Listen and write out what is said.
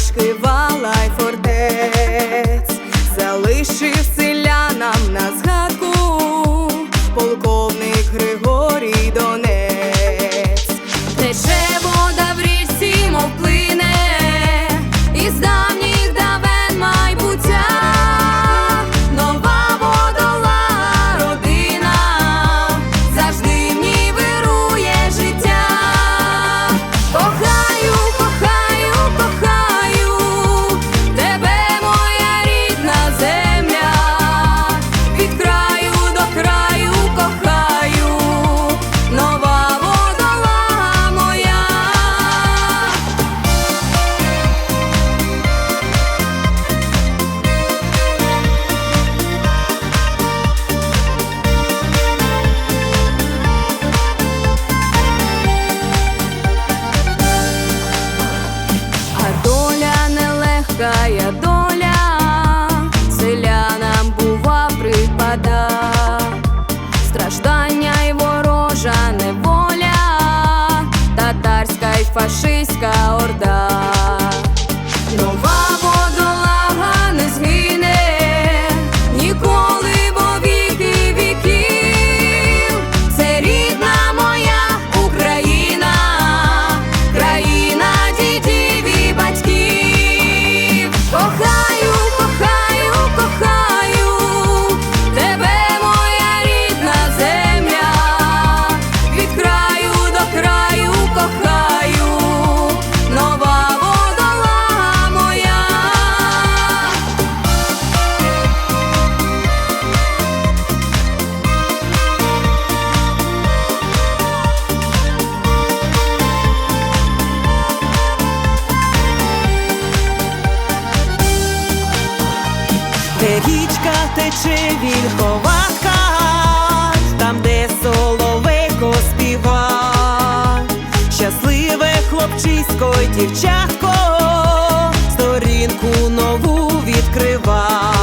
співала й фортець. фашистів. Тече чи вільховатка, там, де соловейко співа, щасливе хлопчисько, дівчатко, сторінку нову відкрива.